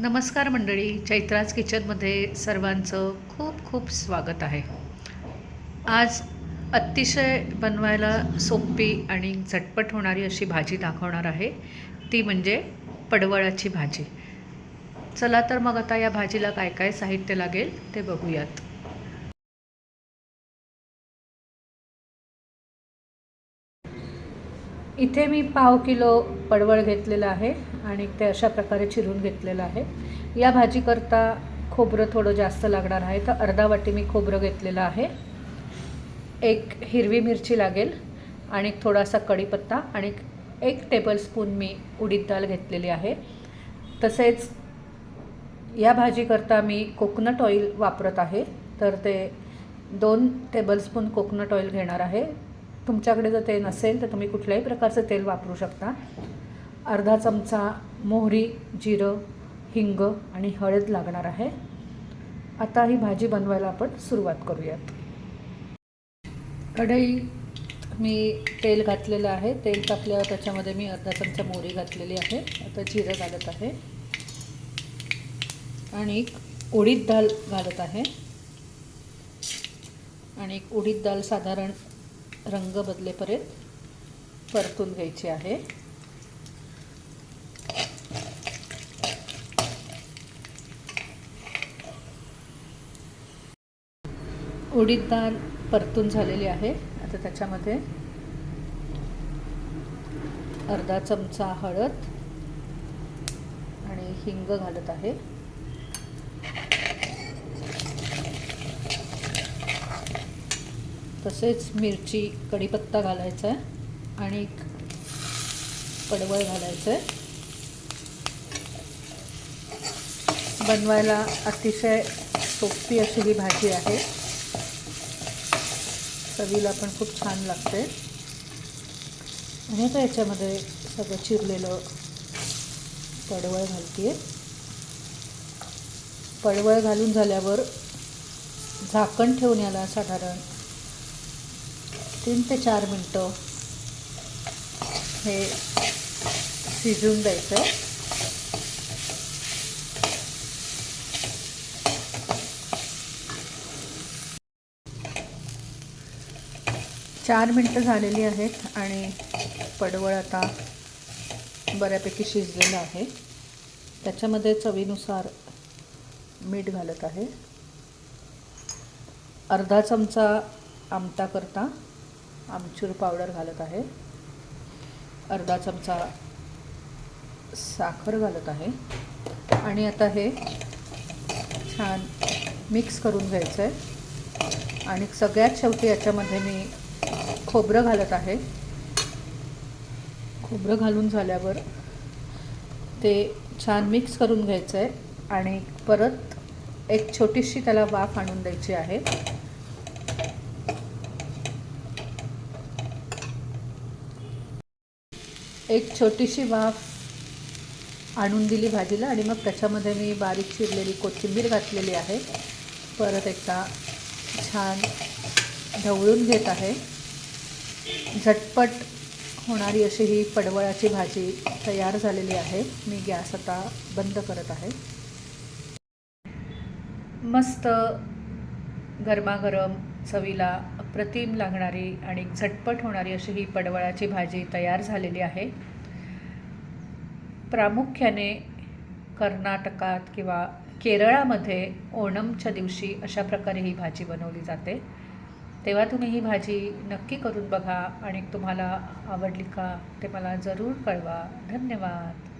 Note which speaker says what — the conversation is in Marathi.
Speaker 1: नमस्कार मंडळी चैत्राज किचनमध्ये सर्वांचं खूप खूप स्वागत आहे. आज अतिशय बनवायला सोपी आणि झटपट होणारी अशी भाजी दाखवणार आहे. ती म्हणजे पडवळाची भाजी. चला तर मग आता या भाजीला काय काय साहित्य लागेल ते बघूयात. इथे मी पाव किलो पडवळ घेतलेलं आहे आणि ते अशा प्रकारे चिरून घेतलेलं आहे. या भाजीकरता खोबरं थोडं जास्त लागणार आहे तर अर्धा वाटी मी खोबरं घेतलेलं आहे. एक हिरवी मिरची लागेल आणि थोडासा कढीपत्ता आणि एक टेबलस्पून मी उडीद डाळ घेतलेली आहे. तसेच या भाजीकरता मी कोकोनट ऑइल वापरत आहे तर ते दोन टेबलस्पून कोकोनट ऑइल घेणार आहे. तुमच्याकडे जर ते नसेल तर तुम्ही कुठल्याही प्रकारचं तेल वापरू शकता. अर्धा चमचा मोहरी जिरं हिंग आणि हळद लागणार आहे. आता ही भाजी बनवायला आपण सुरुवात करूयात. कढई मी तेल घातलेलं आहे. तेल टाकल्यावर त्याच्यामध्ये मी अर्धा चमचा मोहरी घातलेली आहे. आता जिरं घालत आहे. आणि उडीद डाळ घालत आहे. आणि उडीद डाळ साधारण रंग बदलेपर्यंत परतून घ्यायची आहे. उडीद डाळ परतून झालेली आहे. आता त्याच्यामध्ये अर्धा चमचा हळद आणि हिंग घालत आहे. तसेच मिरची कढीपत्ता घालायचा आहे आणि पडवळ घालायचं आहे. बनवायला अतिशय सोपी अशी ही भाजी आहे. चवीला पण खूप छान लागते. आणि आता याच्यामध्ये सगळं चिरलेलं पडवळ घालते पडवळ घालून झाल्यावर झाकण ठेवून याला साधारण तीन ते चार मिनटं हे शिजून द्यायचं. चार मिनटं झालेली आहेत आणि पडवळ आता बऱ्यापैकी शिजलेलं आहे. त्याच्यामध्ये चवीनुसार मीठ घालत आहे. अर्धा चमचा आमटा करता. आमचूर पावडर घालत आहे. अर्धा चमचा साखर घालत आहे. आणि आता हे छान मिक्स करून घ्यायचं आहे आणि सगळ्यात शेवटी याच्यामध्ये मी खोबरं घालत आहे. खोबरं घालून झाल्यावर ते छान मिक्स करून घ्यायचं आहे आणि परत एक छोटीशी त्याला वाफ आणून द्यायची आहे. एक छोटीशी वाफ आणून दिली भाजीला आणि मग त्याच्यामध्ये मी बारीक चिरलेली कोथिंबीर घातलेली आहे. परत एकदा छान ढवळून घेत आहे. झटपट होणारी अशी ही पडवळाची भाजी तयार झालेली आहे. मी गॅस आता बंद करत आहे. मस्त गरमागरम चवीला अप्रतिम लागणारी आणि झटपट होणारी अशी ही पडवळाची भाजी तयार झालेली आहे. प्रामुख्याने कर्नाटकात किंवा केरळामध्ये ओणमच्या दिवशी अशा प्रकारे ही भाजी बनवली जाते. तेव्हा तुम्ही ही भाजी नक्की करून बघा आणि तुम्हाला आवडली का ते मला जरूर कळवा. धन्यवाद.